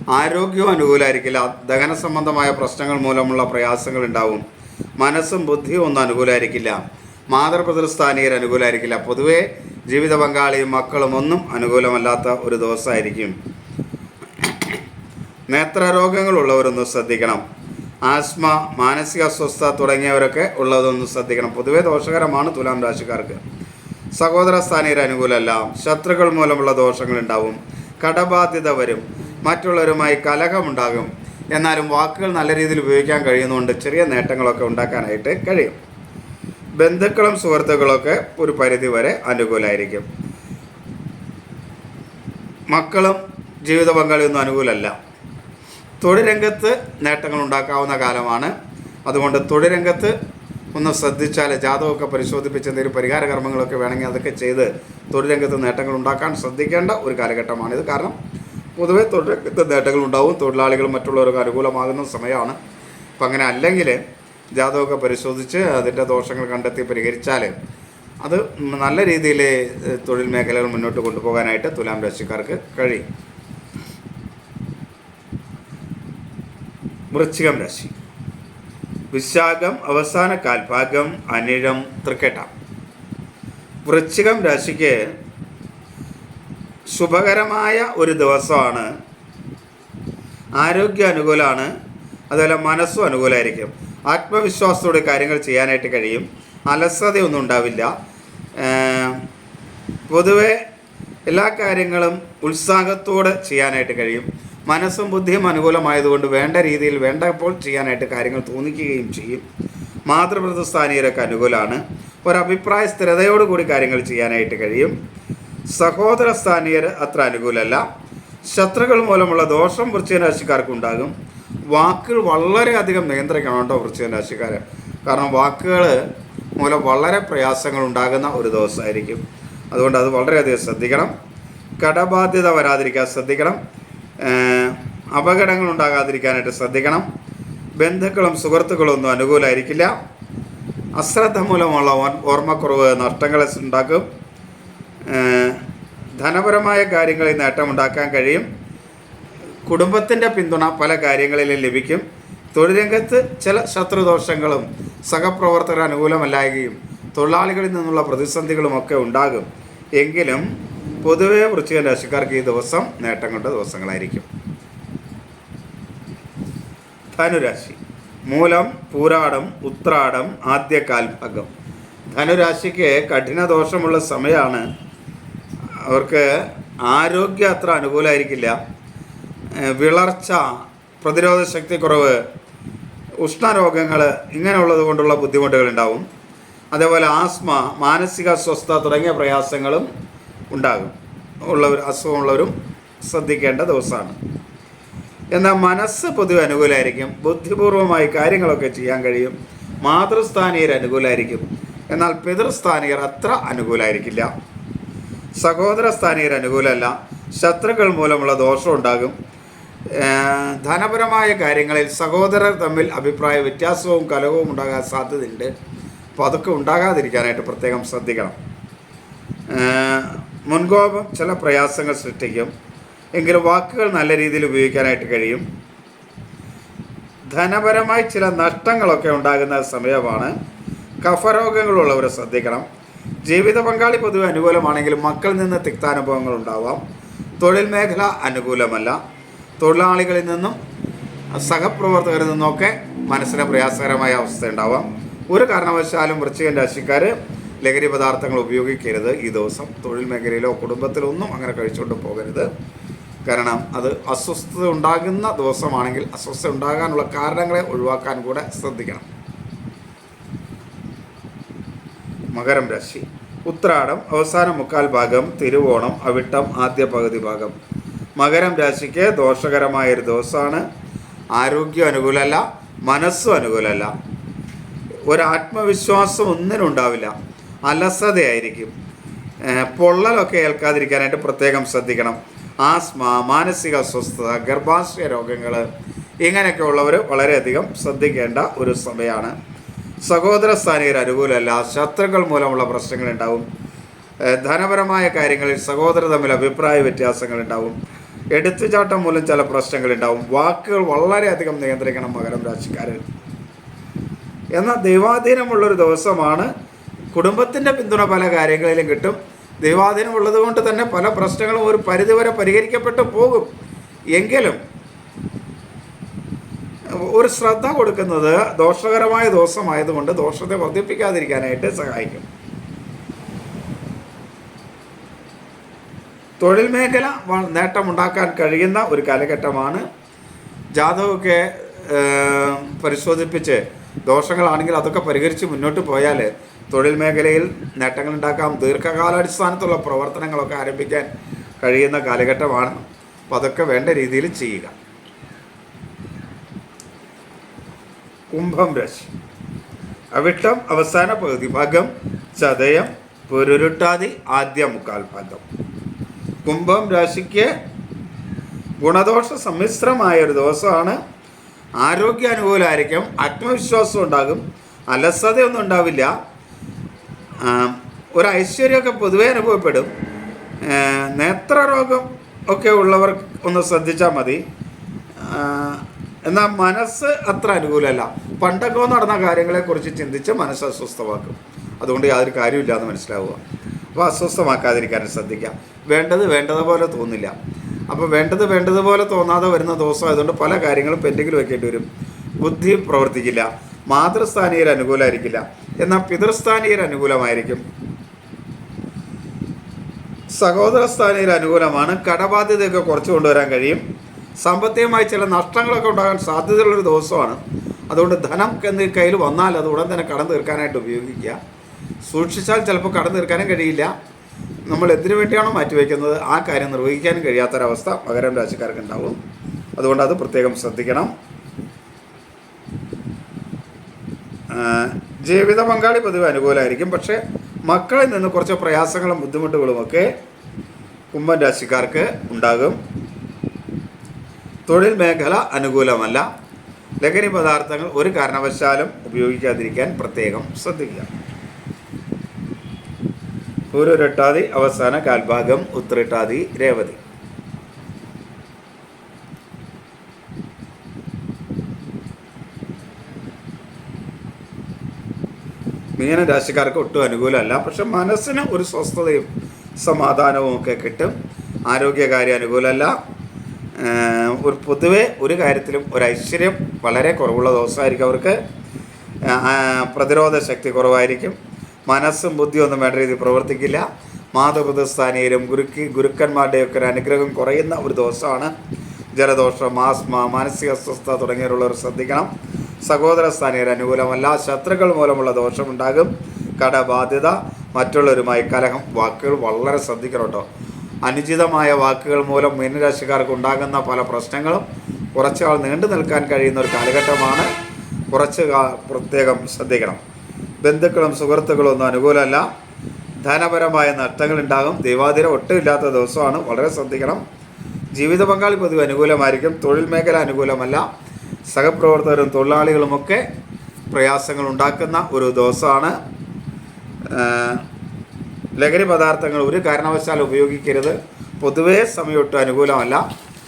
ആരോഗ്യവും അനുകൂലമായിരിക്കില്ല ദഹന സംബന്ധമായ പ്രശ്നങ്ങൾ മൂലമുള്ള പ്രയാസങ്ങൾ ഉണ്ടാവും. മനസ്സും ബുദ്ധിയും ഒന്നും അനുകൂലമായിരിക്കില്ല മാതൃപിതൃസ്ഥാനീയർ അനുകൂലമായിരിക്കില്ല പൊതുവേ ജീവിത പങ്കാളിയും മക്കളും ഒന്നും അനുകൂലമല്ലാത്ത ഒരു ദിവസമായിരിക്കും. നേത്രരോഗങ്ങളുള്ളവരൊന്ന് ശ്രദ്ധിക്കണം. ആസ്മ മാനസിക അസ്വസ്ഥത തുടങ്ങിയവരൊക്കെ ഉള്ളതൊന്നും ശ്രദ്ധിക്കണം. പൊതുവേ ദോഷകരമാണ് തുലാം രാശിക്കാർക്ക്. സഹോദര സ്ഥാനീയർ അനുകൂലമല്ല. ശത്രുക്കൾ മൂലമുള്ള ദോഷങ്ങളുണ്ടാവും. കടബാധ്യത വരും. മറ്റുള്ളവരുമായി കലഹമുണ്ടാകും. എന്നാലും വാക്കുകൾ നല്ല രീതിയിൽ ഉപയോഗിക്കാൻ കഴിയുന്നതുകൊണ്ട് ചെറിയ നേട്ടങ്ങളൊക്കെ ഉണ്ടാക്കാനായിട്ട് കഴിയും. ബന്ധുക്കളും സുഹൃത്തുക്കളൊക്കെ ഒരു പരിധി വരെ അനുകൂലമായിരിക്കും മക്കളും ജീവിത പങ്കാളിയൊന്നും അനുകൂലമല്ല. തൊഴിൽ രംഗത്ത് നേട്ടങ്ങൾ ഉണ്ടാക്കാവുന്ന കാലമാണ്. അതുകൊണ്ട് തൊഴിൽ രംഗത്ത് ഒന്ന് ശ്രദ്ധിച്ചാൽ ജാതകമൊക്കെ പരിശോധിപ്പിച്ച് എന്തെങ്കിലും പരിഹാര കർമ്മങ്ങളൊക്കെ വേണമെങ്കിൽ അതൊക്കെ ചെയ്ത് തൊഴിൽ രംഗത്ത് നേട്ടങ്ങൾ ഉണ്ടാക്കാൻ ശ്രദ്ധിക്കേണ്ട ഒരു കാലഘട്ടമാണിത് കാരണം പൊതുവെ തൊഴിൽ രംഗത്ത് നേട്ടങ്ങൾ ഉണ്ടാവും തൊഴിലാളികളും മറ്റുള്ളവർക്ക് അനുകൂലമാകുന്ന സമയമാണ്. അപ്പം അങ്ങനെ അല്ലെങ്കിൽ ജാതകമൊക്കെ പരിശോധിച്ച് അതിന്റെ ദോഷങ്ങൾ കണ്ടെത്തി പരിഹരിച്ചാൽ അത് നല്ല രീതിയിൽ തൊഴിൽ മേഖലകൾ മുന്നോട്ട് കൊണ്ടുപോകാനായിട്ട് തുലാം രാശിക്കാർക്ക് കഴിയും. വൃശ്ചികം രാശി. വിശാഖം അവസാന കാൽഭാഗം അനിഴം തൃക്കേട്ട. വൃശ്ചികം രാശിക്ക് ശുഭകരമായ ഒരു ദിവസമാണ്. ആരോഗ്യ അനുകൂലമാണ് അതുപോലെ മനസ്സും അനുകൂലമായിരിക്കും ആത്മവിശ്വാസത്തോടെ കാര്യങ്ങൾ ചെയ്യാനായിട്ട് കഴിയും. അലസതയൊന്നും ഉണ്ടാവില്ല. പൊതുവെ എല്ലാ കാര്യങ്ങളും ഉത്സാഹത്തോടെ ചെയ്യാനായിട്ട് കഴിയും. മനസ്സും ബുദ്ധിയും അനുകൂലമായതുകൊണ്ട് വേണ്ട രീതിയിൽ വേണ്ടപ്പോൾ ചെയ്യാനായിട്ട് കാര്യങ്ങൾ തോന്നിക്കുകയും ചെയ്യും. മാതൃപ്രതിസ്ഥാനീയരൊക്കെ അനുകൂലമാണ്. ഒരഭിപ്രായ സ്ഥിരതയോടുകൂടി കാര്യങ്ങൾ ചെയ്യാനായിട്ട് കഴിയും. സഹോദര സ്ഥാനീയർ അത്ര അനുകൂലമല്ല. ശത്രുക്കൾ മൂലമുള്ള ദോഷം വൃശ്ചിക രാശിക്കാർക്ക് ഉണ്ടാകും. വാക്കുകൾ വളരെയധികം നിയന്ത്രിക്കണം കേട്ടോ വൃശ്ചിക രാശിക്കാർ കാരണം വാക്കുകൾ മൂലം വളരെ പ്രയാസങ്ങൾ ഉണ്ടാകുന്ന ഒരു ദിവസമായിരിക്കും. അതുകൊണ്ട് അത് വളരെയധികം ശ്രദ്ധിക്കണം. കടബാധ്യത വരാതിരിക്കാൻ ശ്രദ്ധിക്കണം. അപകടങ്ങൾ ഉണ്ടാകാതിരിക്കാനായിട്ട് ശ്രദ്ധിക്കണം. ബന്ധുക്കളും സുഹൃത്തുക്കളും ഒന്നും അനുകൂലമായിരിക്കില്ല അശ്രദ്ധ മൂലമുള്ള ഓർ- ഓർമ്മക്കുറവ് നഷ്ടങ്ങളെ ഉണ്ടാക്കും. ധനപരമായ കാര്യങ്ങളിൽ നേട്ടമുണ്ടാക്കാൻ കഴിയും. കുടുംബത്തിന്റെ പിന്തുണ പല കാര്യങ്ങളിലും ലഭിക്കും. തൊഴിൽ രംഗത്ത് ചില ശത്രുദോഷങ്ങളും സഹപ്രവർത്തകർ അനുകൂലമല്ലായകയും തൊഴിലാളികളിൽ നിന്നുള്ള പ്രതിസന്ധികളുമൊക്കെ ഉണ്ടാകും. എങ്കിലും പൊതുവെ വൃശ്ചിക രാശിക്കാർക്ക് ഈ ദിവസം നേട്ടം കൊണ്ട ദിവസങ്ങളായിരിക്കും. ധനുരാശി. മൂലം പൂരാടം ഉത്രാടം ആദ്യ കാൽഭകം ധനുരാശിക്ക് കഠിന ദോഷമുള്ള സമയമാണ് അവർക്ക് ആരോഗ്യം അത്ര അനുകൂലമായിരിക്കില്ല വിളർച്ച പ്രതിരോധ ശക്തി കുറവ് ഉഷ്ണരോഗങ്ങൾ ഇങ്ങനെയുള്ളത് കൊണ്ടുള്ള ബുദ്ധിമുട്ടുകൾ ഉണ്ടാവും അതേപോലെ ആസ്മ മാനസിക അസ്വസ്ഥത തുടങ്ങിയ പ്രയാസങ്ങളും ഉണ്ടാകും. ഉള്ളവർ അസുഖമുള്ളവരും ശ്രദ്ധിക്കേണ്ട ദിവസമാണ്. എന്നാൽ മനസ്സ് പൊതുവെ അനുകൂലമായിരിക്കും ബുദ്ധിപൂർവമായി കാര്യങ്ങളൊക്കെ ചെയ്യാൻ കഴിയും. മാതൃസ്ഥാനീയർ അനുകൂലമായിരിക്കും എന്നാൽ പിതൃസ്ഥാനീയർ അത്ര അനുകൂലമായിരിക്കില്ല സഹോദര സ്ഥാനീയർ അനുകൂലമല്ല. ശത്രുക്കൾ മൂലമുള്ള ദോഷം ഉണ്ടാകും. ധനപരമായ കാര്യങ്ങളിൽ സഹോദരർ തമ്മിൽ അഭിപ്രായ വ്യത്യാസവും കലഹവും ഉണ്ടാകാൻ സാധ്യതയുണ്ട്. അപ്പോൾ അതൊക്കെ ഉണ്ടാകാതിരിക്കാനായിട്ട് പ്രത്യേകം ശ്രദ്ധിക്കണം. മുൻകോപം ചില പ്രയാസങ്ങൾ സൃഷ്ടിക്കും. എങ്കിലും വാക്കുകൾ നല്ല രീതിയിൽ ഉപയോഗിക്കാനായിട്ട് കഴിയും. ധനപരമായി ചില നഷ്ടങ്ങളൊക്കെ ഉണ്ടാകുന്ന സമയമാണ് കഫരോഗങ്ങളുള്ളവരെ ശ്രദ്ധിക്കണം. ജീവിത പങ്കാളി പൊതുവെ അനുകൂലമാണെങ്കിലും മക്കളിൽ നിന്ന് തിക്താനുഭവങ്ങൾ ഉണ്ടാവാം. തൊഴിൽ മേഖല അനുകൂലമല്ല. തൊഴിലാളികളിൽ നിന്നും സഹപ്രവർത്തകരിൽ നിന്നൊക്കെ മനസ്സിന് പ്രയാസകരമായ അവസ്ഥ ഉണ്ടാവാം. ഒരു കാരണവശാലും വൃശ്ചികൻ രാശിക്കാർ ലഹരി പദാർത്ഥങ്ങൾ ഉപയോഗിക്കരുത്. ഈ ദിവസം തൊഴിൽ മേഖലയിലോ കുടുംബത്തിലോ ഒന്നും അങ്ങനെ കഴിച്ചുകൊണ്ട് പോകരുത്. കാരണം അത് അസ്വസ്ഥത ഉണ്ടാകുന്ന ദിവസമാണെങ്കിൽ അസ്വസ്ഥത ഉണ്ടാകാനുള്ള കാരണങ്ങളെ ഒഴിവാക്കാൻ കൂടെ ശ്രദ്ധിക്കണം. മകരം രാശി. ഉത്രാടം അവസാന മുക്കാൽ ഭാഗം തിരുവോണം അവിട്ടം ആദ്യ പകുതി ഭാഗം. മകരം രാശിക്ക് ദോഷകരമായ ഒരു ദിവസമാണ്. ആരോഗ്യം അനുകൂലമല്ല മനസ്സും അനുകൂലമല്ല. ഒരു ആത്മവിശ്വാസം ഒന്നിനും ഉണ്ടാവില്ല. അലസതയായിരിക്കും. പൊള്ളലൊക്കെ ഏൽക്കാതിരിക്കാനായിട്ട് പ്രത്യേകം ശ്രദ്ധിക്കണം. ആസ്മ മാനസിക അസ്വസ്ഥത ഗർഭാശയ രോഗങ്ങൾ ഇങ്ങനെയൊക്കെ ഉള്ളവർ വളരെയധികം ശ്രദ്ധിക്കേണ്ട ഒരു സമയമാണ് സഹോദര സ്ഥാനീയർ അനുകൂലമല്ല. ശത്രുക്കൾ മൂലമുള്ള പ്രശ്നങ്ങൾ ഉണ്ടാവും ധനപരമായ കാര്യങ്ങളിൽ സഹോദരർ തമ്മിൽ അഭിപ്രായ വ്യത്യാസങ്ങൾ ഉണ്ടാവും എടുത്തുചാട്ടം മൂലം ചില പ്രശ്നങ്ങൾ ഉണ്ടാവും വാക്കുകൾ വളരെയധികം നിയന്ത്രിക്കണം മകരം രാശിക്കാരൻ എന്നാൽ ദൈവാധീനമുള്ളൊരു ദിവസമാണ് കുടുംബത്തിന്റെ പിന്തുണ പല കാര്യങ്ങളിലും കിട്ടും. ദൈവാധീനം ഉള്ളത് കൊണ്ട് തന്നെ പല പ്രശ്നങ്ങളും ഒരു പരിധിവരെ പരിഹരിക്കപ്പെട്ടു പോകും. എങ്കിലും ഒരു ശ്രദ്ധ കൊടുക്കുന്നത് ദോഷകരമായ ദോഷമായതുകൊണ്ട് ദോഷത്തെ വർദ്ധിപ്പിക്കാതിരിക്കാനായിട്ട് സഹായിക്കും. തൊഴിൽ മേഖല നേട്ടമുണ്ടാക്കാൻ കഴിയുന്ന ഒരു കാലഘട്ടമാണ്. ജാതകമൊക്കെ പരിശോധിപ്പിച്ച് ദോഷങ്ങളാണെങ്കിൽ അതൊക്കെ പരിഹരിച്ച് മുന്നോട്ട് പോയാൽ തൊഴിൽ മേഖലയിൽ നേട്ടങ്ങൾ ഉണ്ടാക്കാം ദീർഘകാലാടിസ്ഥാനത്തുള്ള പ്രവർത്തനങ്ങളൊക്കെ ആരംഭിക്കാൻ കഴിയുന്ന കാലഘട്ടമാണ്. അപ്പോൾ അതൊക്കെ വേണ്ട രീതിയിൽ ചെയ്യുക. കുംഭം രാശി. അവിട്ടം അവസാന പകുതി ഭാഗം ചതയം പൊരുരുട്ടാതി ആദ്യ മുക്കാൽ ഭാഗം. കുംഭം രാശിക്ക് ഗുണദോഷ സമ്മിശ്രമായ ഒരു ദിവസമാണ്. ആരോഗ്യ അനുകൂലമായിരിക്കും ആത്മവിശ്വാസം ഉണ്ടാകും അലസതയൊന്നും ഉണ്ടാവില്ല. ഒരു ഐശ്വര്യമൊക്കെ പൊതുവേ അനുഭവപ്പെടും. നേത്രരോഗം ഒക്കെ ഉള്ളവർ ഒന്ന് ശ്രദ്ധിച്ചാൽ മതി. എന്നാൽ മനസ്സ് അത്ര അനുകൂലമല്ല. പണ്ടൊക്കെ നടന്ന കാര്യങ്ങളെക്കുറിച്ച് ചിന്തിച്ച് മനസ്സ് അസ്വസ്ഥമാക്കും. അതുകൊണ്ട് യാതൊരു കാര്യമില്ല എന്ന് മനസ്സിലാവുക. അപ്പോൾ അസ്വസ്ഥമാക്കാതിരിക്കാനും ശ്രദ്ധിക്കാം. വേണ്ടത് വേണ്ടതുപോലെ തോന്നില്ല. അപ്പോൾ വേണ്ടത് വേണ്ടതുപോലെ തോന്നാതെ വരുന്ന ദിവസം ആയതുകൊണ്ട് പല കാര്യങ്ങളും പെൻഡിങ്ങിൽ വെക്കേണ്ടി വരും. ബുദ്ധി പ്രവർത്തിക്കില്ല. മാതൃസ്ഥാനീയർ അനുകൂലമായിരിക്കില്ല. എന്നാൽ പിതൃസ്ഥാനീയർ അനുകൂലമായിരിക്കും. സഹോദര സ്ഥാനീയർ അനുകൂലമാണ്. കടബാധ്യതയൊക്കെ കുറച്ച് കൊണ്ടുവരാൻ കഴിയും. സാമ്പത്തികമായി ചില നഷ്ടങ്ങളൊക്കെ ഉണ്ടാകാൻ സാധ്യതയുള്ളൊരു ദിവസമാണ്. അതുകൊണ്ട് ധനം എന്ന് കയ്യിൽ വന്നാൽ അത് ഉടൻ തന്നെ കടം തീർക്കാനായിട്ട് ഉപയോഗിക്കുക. സൂക്ഷിച്ചാൽ ചിലപ്പോൾ കടം തീർക്കാനും കഴിയില്ല. നമ്മൾ എന്തിനു വേണ്ടിയാണോ മാറ്റിവെക്കുന്നത്? ആ കാര്യം നിർവഹിക്കാനും കഴിയാത്തൊരവസ്ഥ മകരം രാശിക്കാർക്ക് ഉണ്ടാവും അതുകൊണ്ട് അത് പ്രത്യേകം ശ്രദ്ധിക്കണം. ജീവിത പങ്കാളി പൊതുവെ അനുകൂലമായിരിക്കും പക്ഷേ മക്കളിൽ നിന്ന് കുറച്ച് പ്രയാസങ്ങളും ബുദ്ധിമുട്ടുകളും ഒക്കെ കുംഭൻ രാശിക്കാർക്ക് ഉണ്ടാകും. തൊഴിൽ മേഖല അനുകൂലമല്ല. ലഹരി പദാർത്ഥങ്ങൾ ഒരു കാരണവശാലും ഉപയോഗിക്കാതിരിക്കാൻ പ്രത്യേകം ശ്രദ്ധിക്കുക. പൂരൊരട്ടാതി അവസാന കാൽഭാഗം ഉത്തരട്ടാതി രേവതി. മീന രാശിക്കാർക്ക് ഒട്ടും അനുകൂലമല്ല. പക്ഷെ മനസ്സിന് ഒരു സ്വസ്ഥതയും സമാധാനവും ഒക്കെ കിട്ടും. ആരോഗ്യകാര്യം അനുകൂലമല്ല. ഒരു പൊതുവെ ഒരു കാര്യത്തിലും ഒരു ഐശ്വര്യം വളരെ കുറവുള്ള ദിവസമായിരിക്കും അവർക്ക്. പ്രതിരോധ ശക്തി കുറവായിരിക്കും. മനസ്സും ബുദ്ധിയും ഒന്നും വേണ്ട രീതിയിൽ പ്രവർത്തിക്കില്ല. മാതൃസ്ഥാനീയരും ഗുരുക്കി ഗുരുക്കന്മാരുടെയൊക്കെ ഒരു അനുഗ്രഹം കുറയുന്ന ഒരു ദോഷമാണ് ജലദോഷം ആസ്മ മാനസിക അസ്വസ്ഥത തുടങ്ങിയവരുള്ളവർ ശ്രദ്ധിക്കണം. സഹോദര സ്ഥാനീയർ അനുകൂലമല്ല ശത്രുക്കൾ മൂലമുള്ള ദോഷമുണ്ടാകും. കടബാധ്യത മറ്റുള്ളവരുമായി കലഹം. വാക്കുകൾ വളരെ ശ്രദ്ധിക്കണം കേട്ടോ. അനുചിതമായ വാക്കുകൾ മൂലം മീനരാശിക്കാർക്ക് ഉണ്ടാകുന്ന പല പ്രശ്നങ്ങളും കുറച്ചാൾ നീണ്ടു നിൽക്കാൻ കഴിയുന്ന ഒരു കാലഘട്ടമാണ്. കുറച്ച് പ്രത്യേകം ശ്രദ്ധിക്കണം. ബന്ധുക്കളും സുഹൃത്തുക്കളും ഒന്നും അനുകൂലമല്ല. ധനപരമായ നഷ്ടങ്ങൾ ഉണ്ടാകും. ദൈവാതിര ഒട്ടുമില്ലാത്ത ദിവസമാണ്. വളരെ ശ്രദ്ധിക്കണം. ജീവിത പങ്കാളി പൊതുവെ അനുകൂലമായിരിക്കും. തൊഴിൽ മേഖല അനുകൂലമല്ല. സഹപ്രവർത്തകരും തൊഴിലാളികളുമൊക്കെ പ്രയാസങ്ങൾ ഉണ്ടാക്കുന്ന ഒരു ദിവസമാണ്. ലഹരി പദാർത്ഥങ്ങൾ ഒരു കാരണവശാലും ഉപയോഗിക്കരുത്. പൊതുവേ സമയമൊട്ടും അനുകൂലമല്ല.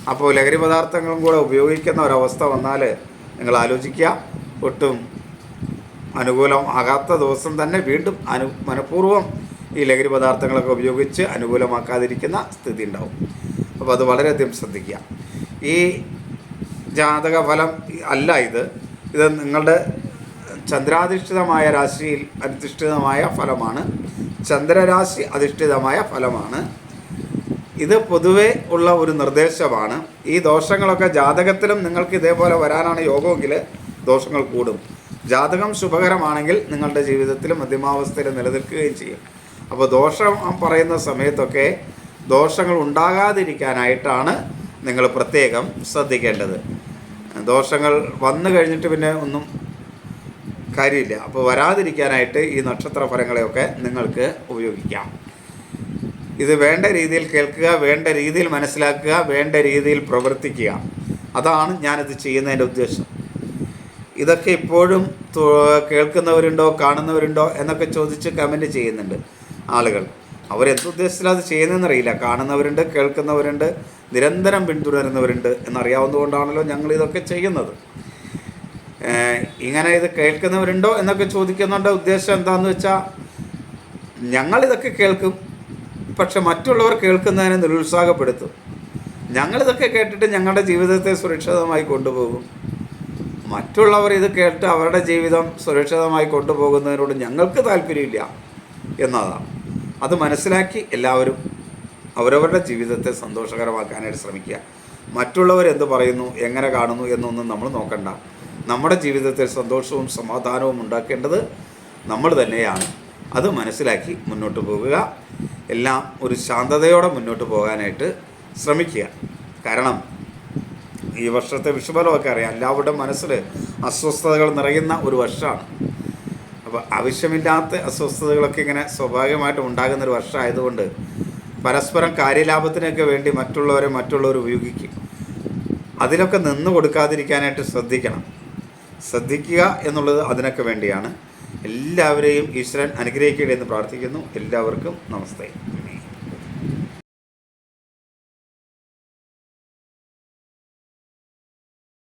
അപ്പോൾ ലഹരി പദാർത്ഥങ്ങളും കൂടെ ഉപയോഗിക്കുന്ന ഒരവസ്ഥ വന്നാൽ നിങ്ങൾ ആലോചിക്കുക. ഒട്ടും അനുകൂലം ആകാത്ത ദിവസം തന്നെ വീണ്ടും അനു മനഃപൂർവം ഈ ലഹരി പദാർത്ഥങ്ങളൊക്കെ ഉപയോഗിച്ച് അനുകൂലമാക്കാതിരിക്കുന്ന സ്ഥിതി ഉണ്ടാവും. അപ്പോൾ അത് വളരെയധികം ശ്രദ്ധിക്കുക. ഈ ജാതക ഫലം അല്ല ഇത്. ഇത് നിങ്ങളുടെ ചന്ദ്രാധിഷ്ഠിതമായ രാശിയിൽ അധിഷ്ഠിതമായ ഫലമാണ്. ചന്ദ്രരാശി അധിഷ്ഠിതമായ ഫലമാണ്. ഇത് പൊതുവേ ഉള്ള ഒരു നിർദ്ദേശമാണ്. ഈ ദോഷങ്ങളൊക്കെ ജാതകത്തിലും നിങ്ങൾക്ക് ഇതേപോലെ വരാനാണ് യോഗമെങ്കിൽ ദോഷങ്ങൾ കൂടും. ജാതകം ശുഭകരമാണെങ്കിൽ നിങ്ങളുടെ ജീവിതത്തിൽ മധ്യമാവസ്ഥയിൽ നിലനിൽക്കുകയും ചെയ്യും. അപ്പോൾ ദോഷം പറയുന്ന സമയത്തൊക്കെ ദോഷങ്ങൾ ഉണ്ടാകാതിരിക്കാനായിട്ടാണ് നിങ്ങൾ പ്രത്യേകം ശ്രദ്ധിക്കേണ്ടത്. ദോഷങ്ങൾ വന്നു കഴിഞ്ഞിട്ട് പിന്നെ ഒന്നും കാര്യമില്ല. അപ്പോൾ വരാതിരിക്കാനായിട്ട് ഈ നക്ഷത്ര ഫലങ്ങളെയൊക്കെ നിങ്ങൾക്ക് ഉപയോഗിക്കാം. ഇത് വേണ്ട രീതിയിൽ കേൾക്കുക വേണ്ട രീതിയിൽ മനസ്സിലാക്കുക വേണ്ട രീതിയിൽ പ്രവർത്തിക്കുക. അതാണ് ഞാനിത് ചെയ്യുന്നതിന്റെ ഉദ്ദേശം. ഇതൊക്കെ ഇപ്പോഴും കേൾക്കുന്നവരുണ്ടോ കാണുന്നവരുണ്ടോ എന്നൊക്കെ ചോദിച്ച് കമന്റ് ചെയ്യുന്നുണ്ട് ആളുകൾ. അവരെന്തുദ്ദേശത്തിലാണ് അത് ചെയ്യുന്നതെന്നറിയില്ല. കാണുന്നവരുണ്ട് കേൾക്കുന്നവരുണ്ട് നിരന്തരം പിന്തുടരുന്നവരുണ്ട് എന്നറിയാവുന്നതുകൊണ്ടാണല്ലോ ഞങ്ങൾ ഇതൊക്കെ ചെയ്യുന്നത്. ഇങ്ങനെ ഇത് കേൾക്കുന്നവരുണ്ടോ എന്നൊക്കെ ചോദിക്കുന്നുണ്ട് ഉദ്ദേശം എന്താണെന്ന് വെച്ചാൽ ഞങ്ങളിതൊക്കെ കേൾക്കും പക്ഷെ മറ്റുള്ളവർ കേൾക്കുന്നതിനെ നിരുത്സാഹപ്പെടുത്തും. ഞങ്ങളിതൊക്കെ കേട്ടിട്ട് ഞങ്ങളുടെ ജീവിതത്തെ സുരക്ഷിതമായി കൊണ്ടുപോകും. മറ്റുള്ളവർ ഇത് കേട്ട് അവരുടെ ജീവിതം സുരക്ഷിതമായി കൊണ്ടുപോകുന്നതിനോട് ഞങ്ങൾക്ക് താല്പര്യമില്ല എന്നതാണ്. അത് മനസ്സിലാക്കി എല്ലാവരും അവരവരുടെ ജീവിതത്തെ സന്തോഷകരമാക്കാനായിട്ട് ശ്രമിക്കുക. മറ്റുള്ളവർ എന്ത് പറയുന്നു എങ്ങനെ കാണുന്നു എന്നൊന്നും നമ്മൾ നോക്കണ്ട. നമ്മുടെ ജീവിതത്തിൽ സന്തോഷവും സമാധാനവും ഉണ്ടാക്കേണ്ടത് നമ്മൾ തന്നെയാണ്. അത് മനസ്സിലാക്കി മുന്നോട്ട് പോകുക. എല്ലാം ഒരു ശാന്തതയോടെ മുന്നോട്ട് പോകാനായിട്ട് ശ്രമിക്കുക. കാരണം ഈ വർഷത്തെ വിഷുബലമൊക്കെ അറിയാം. എല്ലാവരുടെ മനസ്സിൽ അസ്വസ്ഥതകൾ നിറയുന്ന ഒരു വർഷമാണ്. അപ്പോൾ ആവശ്യമില്ലാത്ത അസ്വസ്ഥതകളൊക്കെ ഇങ്ങനെ സ്വാഭാവികമായിട്ടും ഉണ്ടാകുന്ന ഒരു വർഷമായതുകൊണ്ട് പരസ്പരം കാര്യലാഭത്തിനൊക്കെ വേണ്ടി മറ്റുള്ളവരെ മറ്റുള്ളവർ ഉപയോഗിക്കും. അതിലൊക്കെ നിന്ന് കൊടുക്കാതിരിക്കാനായിട്ട് ശ്രദ്ധിക്കണം. ശ്രദ്ധിക്കുക എന്നുള്ളത് അതിനൊക്കെ വേണ്ടിയാണ്. എല്ലാവരെയും ഈശ്വരൻ അനുഗ്രഹിക്കട്ടെ എന്ന് പ്രാർത്ഥിക്കുന്നു. എല്ലാവർക്കും നമസ്തേ.